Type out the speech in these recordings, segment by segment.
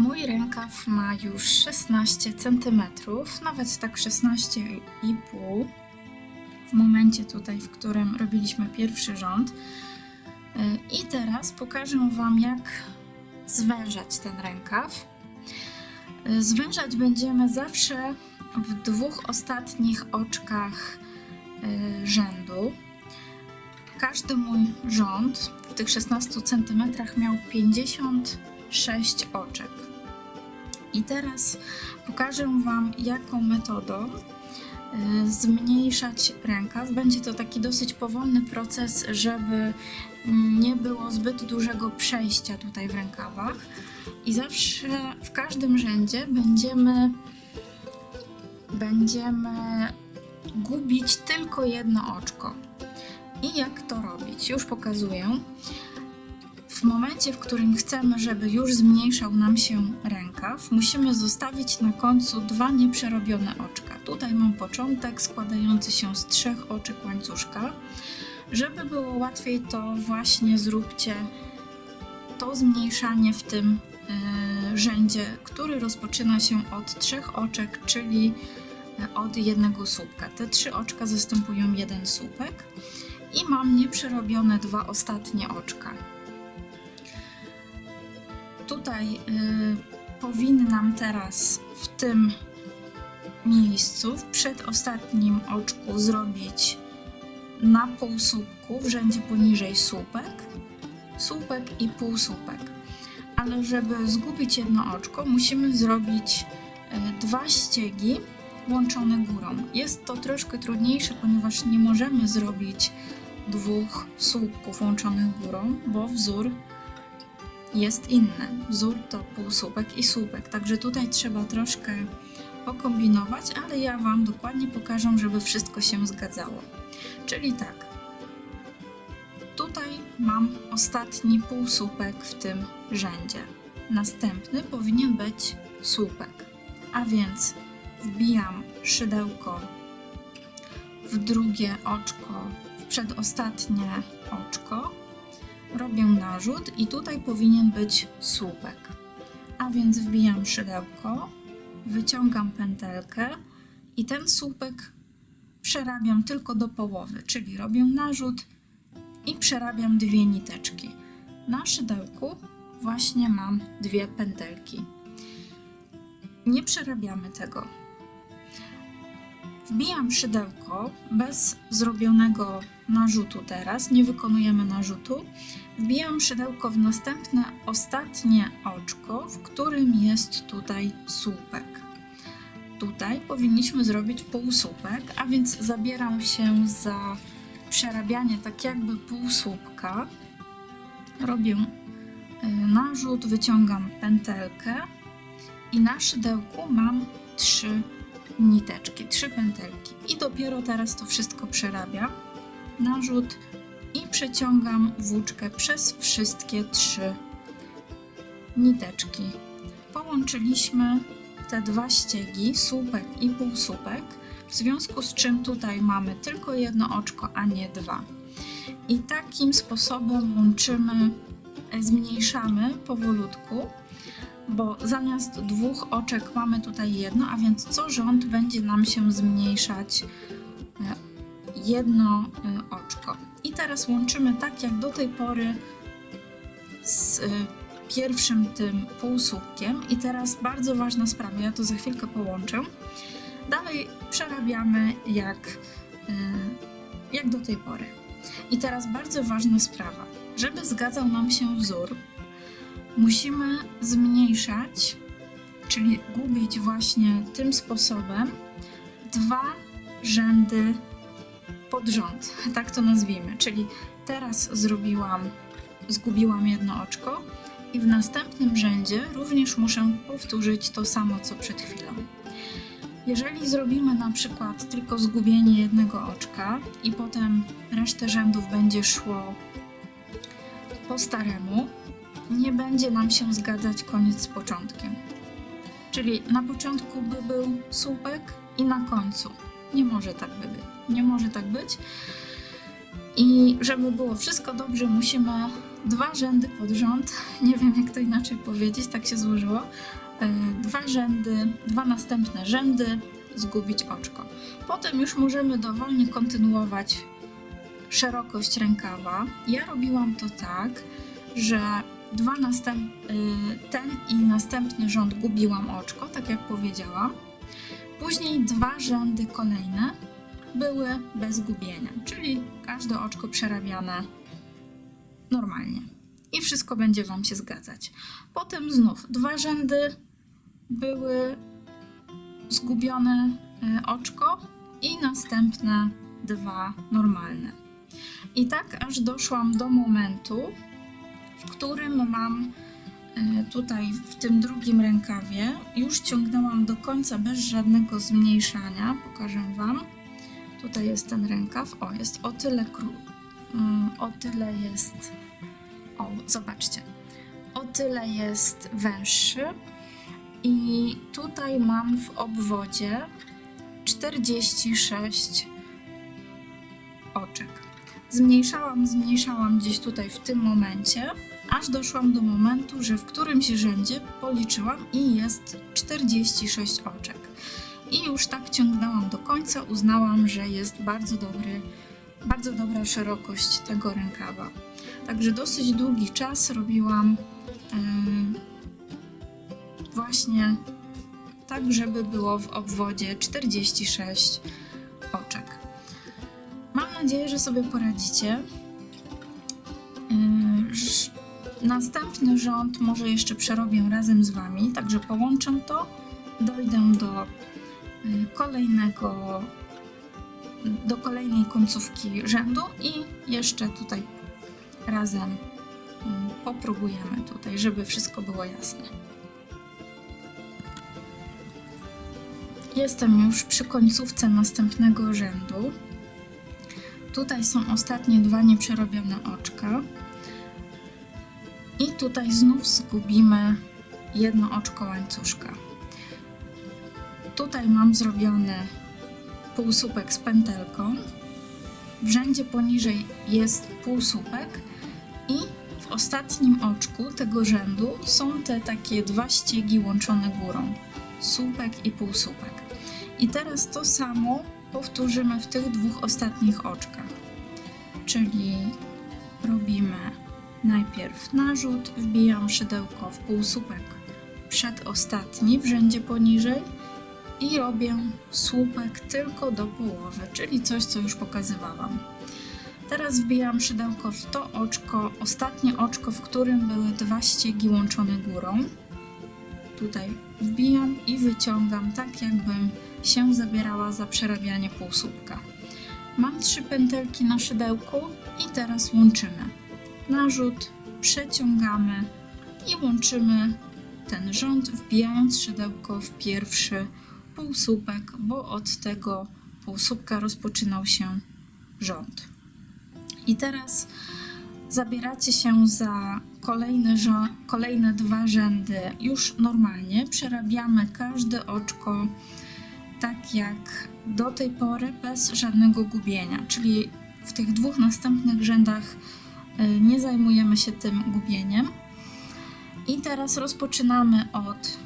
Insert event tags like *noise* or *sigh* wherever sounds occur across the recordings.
Mój rękaw ma już 16 cm, nawet tak 16,5 w momencie tutaj, w którym robiliśmy pierwszy rząd. Y, I teraz pokażę Wam, jak zwężać ten rękaw. Y, Zwężać będziemy zawsze w dwóch ostatnich oczkach y, rzędu. Każdy mój rząd w tych 16 cm miał 56 oczek. I teraz pokażę Wam, jaką metodą y, zmniejszać rękaw. Będzie to taki dosyć powolny proces, żeby mm, nie było zbyt dużego przejścia tutaj w rękawach. I zawsze w każdym rzędzie będziemy będziemy gubić tylko jedno oczko. I jak to robić? Już pokazuję. W momencie, w którym chcemy, żeby już zmniejszał nam się rękaw, musimy zostawić na końcu dwa nieprzerobione oczka. Tutaj mam początek składający się z trzech oczek łańcuszka. Żeby było łatwiej, to właśnie zróbcie to zmniejszanie w tym e, rzędzie, który rozpoczyna się od trzech oczek, czyli e, od jednego słupka. Te trzy oczka zastępują jeden słupek i mam nieprzerobione dwa ostatnie oczka. Tutaj y, powinnam teraz w tym miejscu, w przedostatnim oczku zrobić na półsłupku w rzędzie poniżej słupek, słupek i półsłupek. Ale żeby zgubić jedno oczko, musimy zrobić y, dwa ściegi łączone górą. Jest to troszkę trudniejsze, ponieważ nie możemy zrobić dwóch słupków łączonych górą, bo wzór jest inny. Wzór to półsłupek i słupek, także tutaj trzeba troszkę pokombinować, ale ja Wam dokładnie pokażę, żeby wszystko się zgadzało. Czyli tak, tutaj mam ostatni półsłupek w tym rzędzie. Następny powinien być słupek, a więc wbijam szydełko w drugie oczko, w przedostatnie oczko, robię narzut i tutaj powinien być słupek. A więc wbijam szydełko, wyciągam pętelkę i ten słupek przerabiam tylko do połowy, czyli robię narzut i przerabiam dwie niteczki. Na szydełku właśnie mam dwie pętelki. Nie przerabiamy tego. Wbijam szydełko bez zrobionego narzutu teraz, nie wykonujemy narzutu. Wbijam szydełko w następne, ostatnie oczko, w którym jest tutaj słupek. Tutaj powinniśmy zrobić półsłupek, a więc zabieram się za przerabianie tak jakby półsłupka. Robię y, narzut, wyciągam pętelkę i na szydełku mam trzy niteczki, trzy pętelki. I dopiero teraz to wszystko przerabiam. Narzut i przeciągam włóczkę przez wszystkie trzy niteczki. Połączyliśmy te dwa ściegi, słupek i półsłupek, w związku z czym tutaj mamy tylko jedno oczko, a nie dwa. I takim sposobem łączymy, e, zmniejszamy powolutku bo zamiast dwóch oczek mamy tutaj jedno, a więc co rząd będzie nam się zmniejszać e, jedno e, oczko. I teraz łączymy tak jak do tej pory z e, pierwszym tym półsłupkiem. I teraz bardzo ważna sprawa, ja to za chwilkę połączę. Dalej przerabiamy jak, jak do tej pory. I teraz bardzo ważna sprawa. Żeby zgadzał nam się wzór, musimy zmniejszać, czyli gubić właśnie tym sposobem dwa rzędy pod rząd, *laughs* tak to nazwijmy. Czyli teraz zrobiłam, zgubiłam jedno oczko i w następnym rzędzie również muszę powtórzyć to samo co przed chwilą. Jeżeli zrobimy na przykład tylko zgubienie jednego oczka i potem resztę rzędów będzie szło po staremu, nie będzie nam się zgadzać koniec z początkiem. Czyli na początku by był słupek i na końcu. Nie może tak by być. Nie może tak być. I żeby było wszystko dobrze, musimy dwa rzędy pod rząd, nie wiem jak to inaczej powiedzieć, tak się złożyło. E, Dwa rzędy, dwa następne rzędy, zgubić oczko. Potem już możemy dowolnie kontynuować szerokość rękawa. Ja robiłam to tak, że dwa następ, y, ten i następny rząd gubiłam oczko, tak jak powiedziałam. Później dwa rzędy kolejne były bez gubienia, czyli każde oczko przerabiane normalnie. I wszystko będzie Wam się zgadzać. Potem znów dwa rzędy były zgubione y, oczko i następne dwa normalne. I tak aż doszłam do momentu, w którym mam e, tutaj w tym drugim rękawie już ciągnęłam do końca bez żadnego zmniejszania. Pokażę Wam. Tutaj jest ten rękaw. O, jest o tyle kró... mm, o tyle jest. O, zobaczcie. O tyle jest węższy. I tutaj mam w obwodzie 46 oczek. Zmniejszałam, zmniejszałam gdzieś tutaj w tym momencie, aż doszłam do momentu, że w którymś rzędzie policzyłam i jest 46 oczek. I już tak ciągnęłam do końca, uznałam, że jest bardzo dobry, bardzo dobra szerokość tego rękawa. Także dosyć długi czas robiłam yy, właśnie tak, żeby było w obwodzie 46 oczek. Mam nadzieję, że sobie poradzicie. Następny rząd może jeszcze przerobię razem z Wami, także połączę to, dojdę do yy, kolejnego, do kolejnej końcówki rzędu i jeszcze tutaj razem yy, popróbujemy tutaj, żeby wszystko było jasne. Jestem już przy końcówce następnego rzędu. Tutaj są ostatnie dwa nieprzerobione oczka. I tutaj znów zgubimy jedno oczko łańcuszka. Tutaj mam zrobiony półsłupek z pętelką. W rzędzie poniżej jest półsłupek i w ostatnim oczku tego rzędu są te takie dwa ściegi łączone górą. Słupek i półsłupek. I teraz to samo powtórzymy w tych dwóch ostatnich oczkach. Czyli robimy najpierw narzut, wbijam szydełko w półsłupek przedostatni w rzędzie poniżej i robię słupek tylko do połowy, czyli coś, co już pokazywałam. Teraz wbijam szydełko w to oczko, ostatnie oczko, w którym były dwa ściegi łączone górą. Tutaj wbijam i wyciągam tak, jakbym się zabierała za przerabianie półsłupka. Mam trzy pętelki na szydełku i teraz łączymy. Narzut, przeciągamy i łączymy ten rząd, wbijając szydełko w pierwszy półsłupek, bo od tego półsłupka rozpoczynał się rząd. I teraz zabieracie się za kolejne, kolejne dwa rzędy już normalnie. Przerabiamy każde oczko tak jak do tej pory, bez żadnego gubienia. Czyli w tych dwóch następnych rzędach nie zajmujemy się tym gubieniem. I teraz rozpoczynamy od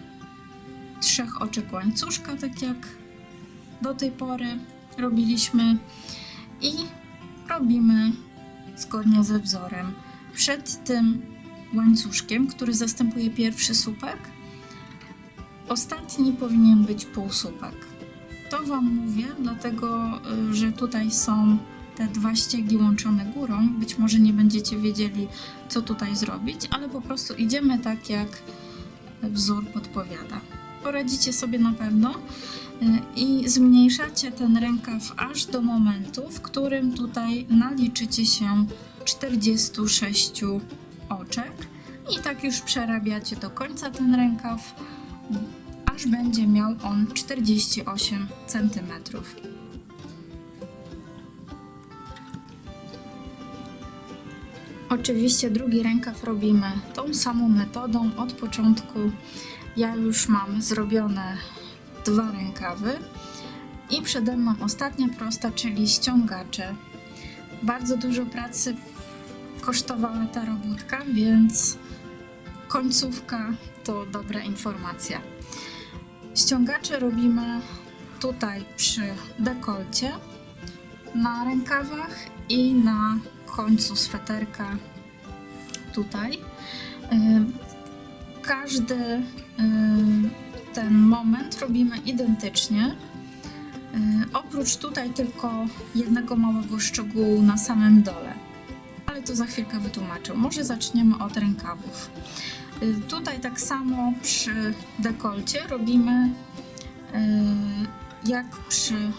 trzech oczek łańcuszka, tak jak do tej pory robiliśmy, i robimy zgodnie ze wzorem. Przed tym łańcuszkiem, który zastępuje pierwszy słupek, ostatni powinien być półsłupek. To Wam mówię, dlatego y, że tutaj są te dwa ściegi łączone górą. Być może nie będziecie wiedzieli, co tutaj zrobić, ale po prostu idziemy tak, jak wzór podpowiada. Poradzicie sobie na pewno y, i zmniejszacie ten rękaw aż do momentu, w którym tutaj naliczycie się 46 oczek i tak już przerabiacie do końca ten rękaw, aż będzie miał on 48 cm. Oczywiście drugi rękaw robimy tą samą metodą od początku. Ja już mam zrobione dwa rękawy i przede mną ostatnia prosta, czyli ściągacze. Bardzo dużo pracy kosztowała ta robótka, więc końcówka to dobra informacja. Ściągacze robimy tutaj przy dekolcie, na rękawach i na końcu sweterka tutaj. Każdy ten moment robimy identycznie. Oprócz tutaj tylko jednego małego szczegółu na samym dole. Ale to za chwilkę wytłumaczę. Może zaczniemy od rękawów. Tutaj tak samo przy dekolcie robimy jak przy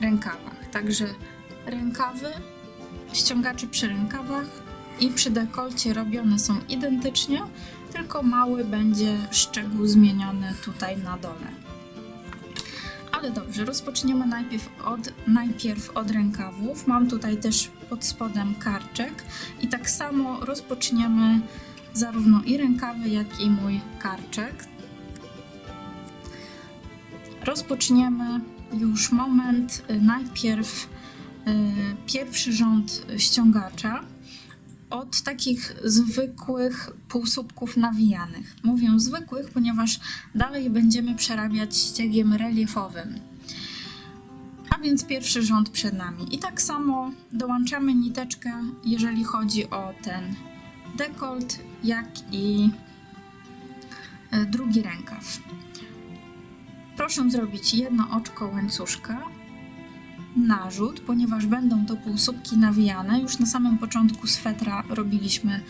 rękawach. Także rękawy, ściągacze przy rękawach i przy dekolcie robione są identycznie, tylko mały będzie szczegół zmieniony tutaj na dole. Ale dobrze, rozpoczniemy najpierw od, najpierw od rękawów. Mam tutaj też pod spodem karczek i tak samo rozpoczniemy zarówno i rękawy, jak i mój karczek. Rozpoczniemy już moment, y, najpierw y, pierwszy rząd ściągacza od takich zwykłych półsłupków nawijanych. Mówię zwykłych, ponieważ dalej będziemy przerabiać ściegiem reliefowym. A więc pierwszy rząd przed nami. I tak samo dołączamy niteczkę, jeżeli chodzi o ten dekolt, jak i e, drugi rękaw. Proszę zrobić jedno oczko łańcuszka, narzut, ponieważ będą to półsłupki nawijane. Już na samym początku swetra robiliśmy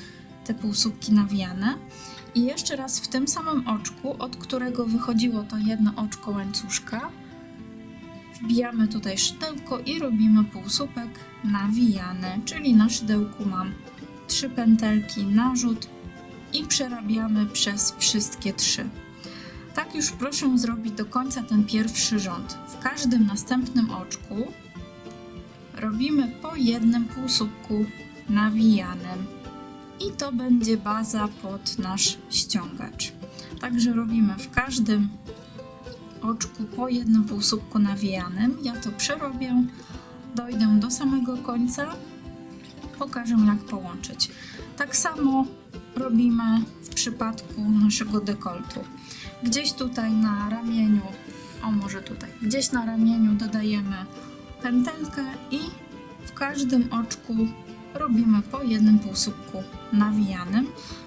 te półsłupki nawijane. I jeszcze raz w tym samym oczku, od którego wychodziło to jedno oczko łańcuszka, wbijamy tutaj szydełko i robimy półsłupek nawijany, czyli na szydełku mam trzy pętelki, narzut i przerabiamy przez wszystkie trzy. Tak już proszę zrobić do końca ten pierwszy rząd. W każdym następnym oczku robimy po jednym półsłupku nawijanym i to będzie baza pod nasz ściągacz. Także robimy w każdym oczku po jednym półsłupku nawijanym. Ja to przerobię, dojdę do samego końca, pokażę jak połączyć. Tak samo robimy w przypadku naszego dekoltu. Gdzieś tutaj na ramieniu, o może tutaj, gdzieś na ramieniu dodajemy pętelkę i w każdym oczku robimy po jednym półsłupku nawijanym.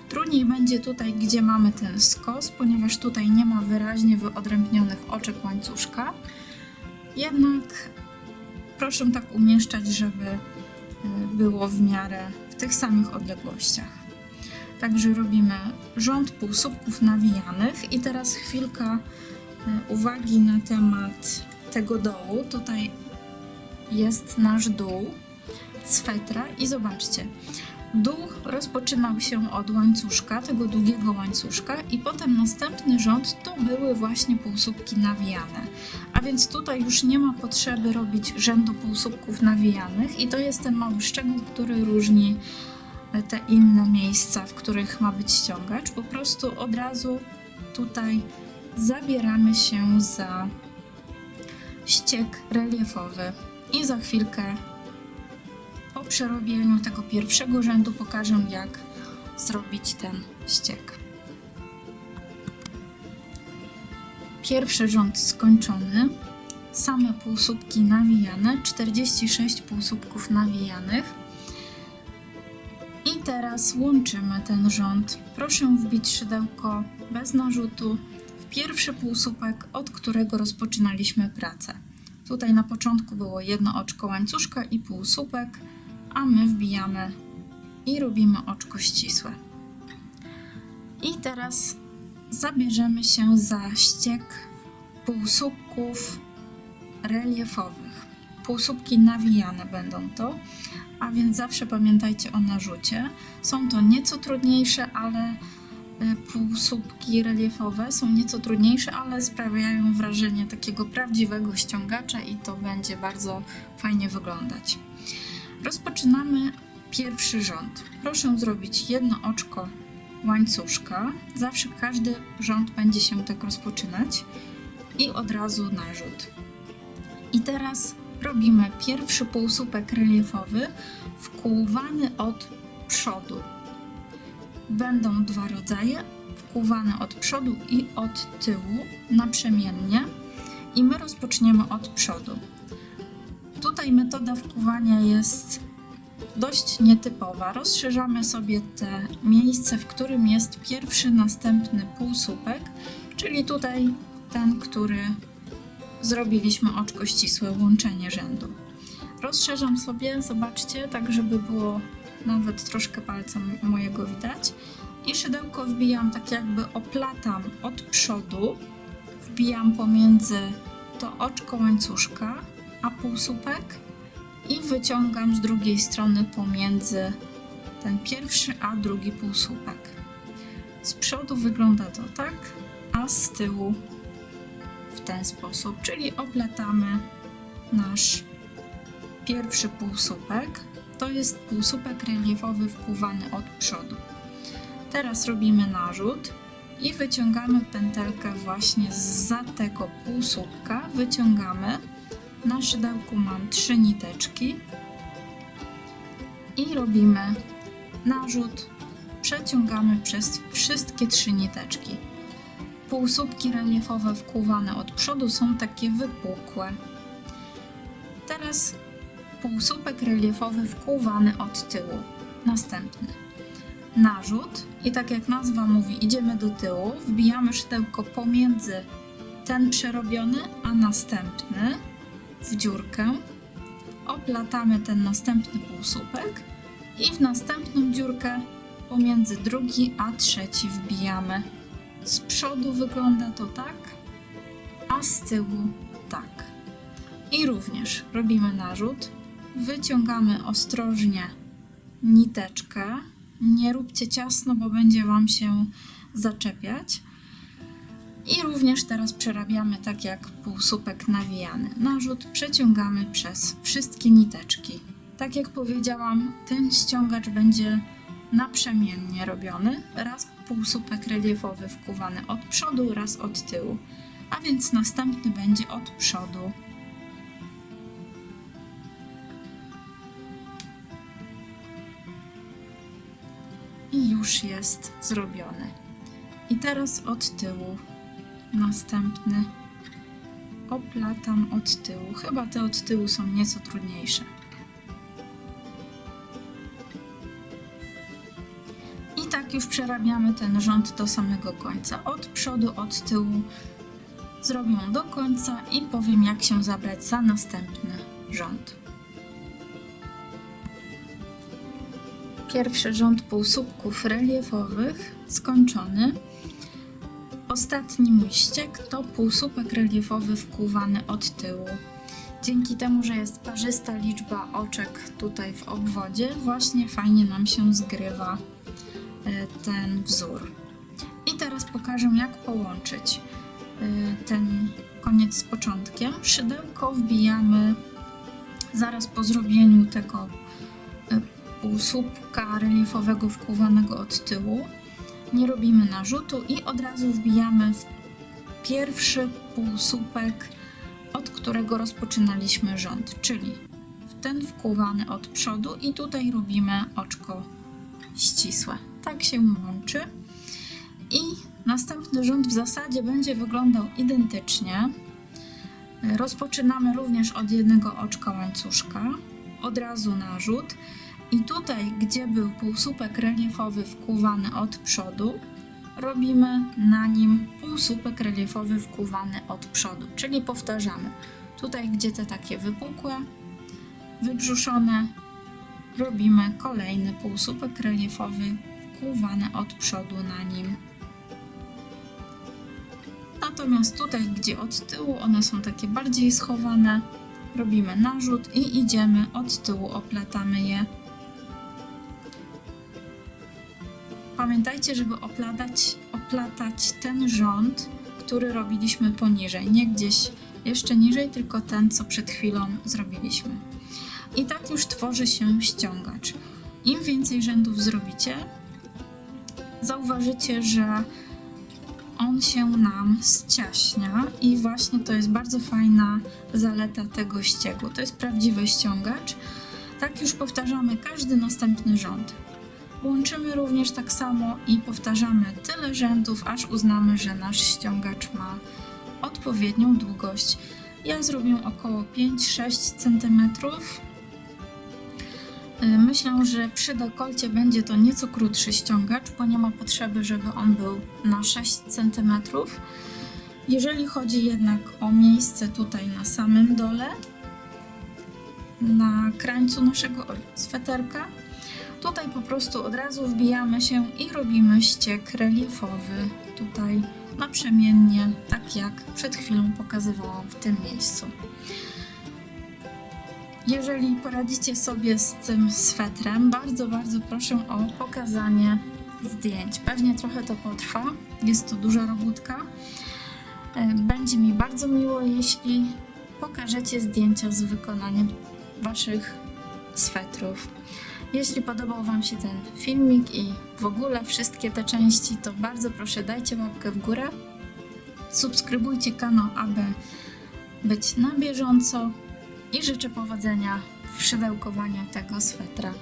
Trudniej będzie tutaj, gdzie mamy ten skos, ponieważ tutaj nie ma wyraźnie wyodrębnionych oczek łańcuszka. Jednak proszę tak umieszczać, żeby y, było w miarę w tych samych odległościach. Także robimy rząd półsłupków nawijanych i teraz chwilka y, uwagi na temat tego dołu. Tutaj jest nasz dół swetra i zobaczcie. Dół rozpoczynał się od łańcuszka, tego długiego łańcuszka i potem następny rząd to były właśnie półsłupki nawijane. A więc tutaj już nie ma potrzeby robić rzędu półsłupków nawijanych i to jest ten mały szczegół, który różni te inne miejsca, w których ma być ściągacz. Po prostu od razu tutaj zabieramy się za ściek reliefowy i za chwilkę po przerobieniu tego pierwszego rzędu pokażę jak zrobić ten ściek. Pierwszy rząd skończony. Same półsłupki nawijane, 46 półsłupków nawijanych. Teraz łączymy ten rząd. Proszę wbić szydełko bez narzutu w pierwszy półsłupek, od którego rozpoczynaliśmy pracę. Tutaj na początku było jedno oczko łańcuszka i półsłupek, a my wbijamy i robimy oczko ścisłe. I teraz zabierzemy się za ściek półsłupków reliefowych. Półsłupki nawijane będą to, a więc zawsze pamiętajcie o narzucie. Są to nieco trudniejsze, ale y, półsłupki reliefowe są nieco trudniejsze, ale sprawiają wrażenie takiego prawdziwego ściągacza i to będzie bardzo fajnie wyglądać. Rozpoczynamy pierwszy rząd. Proszę zrobić jedno oczko łańcuszka. Zawsze każdy rząd będzie się tak rozpoczynać i od razu narzut. I teraz robimy pierwszy półsłupek reliefowy wkłuwany od przodu. Będą dwa rodzaje, wkuwane od przodu i od tyłu naprzemiennie i my rozpoczniemy od przodu. Tutaj metoda wkuwania jest dość nietypowa. Rozszerzamy sobie te miejsce, w którym jest pierwszy, następny półsłupek, czyli tutaj ten, który zrobiliśmy oczko ścisłe, łączenie rzędu. Rozszerzam sobie, zobaczcie, tak żeby było nawet troszkę palcem mojego widać. I szydełko wbijam tak jakby oplatam od przodu, wbijam pomiędzy to oczko łańcuszka, a półsłupek i wyciągam z drugiej strony pomiędzy ten pierwszy a drugi półsłupek. Z przodu wygląda to tak, a z tyłu w ten sposób, czyli oplatamy nasz pierwszy półsłupek. To jest półsłupek reliefowy wkuwany od przodu. Teraz robimy narzut i wyciągamy pętelkę właśnie za tego półsłupka. Wyciągamy. Na szydełku mam trzy niteczki i robimy narzut. Przeciągamy przez wszystkie trzy niteczki. Półsłupki reliefowe wkuwane od przodu są takie wypukłe. Teraz półsłupek reliefowy wkuwany od tyłu. Następny. Narzut i tak jak nazwa mówi, idziemy do tyłu, wbijamy szydełko pomiędzy ten przerobiony, a następny w dziurkę. Oplatamy ten następny półsłupek i w następną dziurkę pomiędzy drugi a trzeci wbijamy. Z przodu wygląda to tak, a z tyłu tak. I również robimy narzut, wyciągamy ostrożnie niteczkę. Nie róbcie ciasno, bo będzie Wam się zaczepiać. I również teraz przerabiamy tak jak półsłupek nawijany. Narzut przeciągamy przez wszystkie niteczki. Tak jak powiedziałam, ten ściągacz będzie naprzemiennie robiony. Raz półsłupek reliefowy wkuwany od przodu, raz od tyłu. A więc następny będzie od przodu. I już jest zrobiony. I teraz od tyłu następny oplatam od tyłu. Chyba te od tyłu są nieco trudniejsze. Już przerabiamy ten rząd do samego końca. Od przodu, od tyłu zrobię do końca i powiem jak się zabrać za następny rząd. Pierwszy rząd półsłupków reliefowych skończony. Ostatni mój ściek to półsłupek reliefowy wkuwany od tyłu. Dzięki temu, że jest parzysta liczba oczek tutaj w obwodzie, właśnie fajnie nam się zgrywa ten wzór. I teraz pokażę, jak połączyć e, ten koniec z początkiem. Szydełko wbijamy zaraz po zrobieniu tego e, półsłupka reliefowego wkuwanego od tyłu nie robimy narzutu i od razu wbijamy w pierwszy półsłupek, od którego rozpoczynaliśmy rząd, czyli w ten wkuwany od przodu i tutaj robimy oczko ścisłe. Tak się łączy. I następny rząd w zasadzie będzie wyglądał identycznie. Rozpoczynamy również od jednego oczka łańcuszka, od razu narzut i tutaj, gdzie był półsłupek reliefowy wkuwany od przodu, robimy na nim półsłupek reliefowy wkuwany od przodu, czyli powtarzamy. Tutaj, gdzie te takie wypukłe, wybrzuszone, robimy kolejny półsłupek reliefowy wkuwany od przodu na nim. Natomiast tutaj, gdzie od tyłu one są takie bardziej schowane, robimy narzut i idziemy od tyłu, oplatamy je Pamiętajcie, żeby oplatać, oplatać ten rząd, który robiliśmy poniżej, nie gdzieś jeszcze niżej, tylko ten, co przed chwilą zrobiliśmy. I tak już tworzy się ściągacz. Im więcej rzędów zrobicie, zauważycie, że on się nam ściaśnia i właśnie to jest bardzo fajna zaleta tego ściegu. To jest prawdziwy ściągacz. Tak już powtarzamy każdy następny rząd. Łączymy również tak samo i powtarzamy tyle rzędów, aż uznamy, że nasz ściągacz ma odpowiednią długość. Ja zrobię około 5-6 cm. Y, Myślę, że przy dekolcie będzie to nieco krótszy ściągacz, bo nie ma potrzeby, żeby on był na 6 cm. Jeżeli chodzi jednak o miejsce tutaj na samym dole, na krańcu naszego sweterka, tutaj po prostu od razu wbijamy się i robimy ściek reliefowy tutaj naprzemiennie, tak jak przed chwilą pokazywałam w tym miejscu. Jeżeli poradzicie sobie z tym swetrem, bardzo, bardzo proszę o pokazanie zdjęć. Pewnie trochę to potrwa, jest to duża robótka. E, Będzie mi bardzo miło, jeśli pokażecie zdjęcia z wykonaniem Waszych swetrów. Jeśli podobał Wam się ten filmik i w ogóle wszystkie te części, to bardzo proszę dajcie łapkę w górę. Subskrybujcie kanał, aby być na bieżąco i życzę powodzenia w szydełkowaniu tego swetra.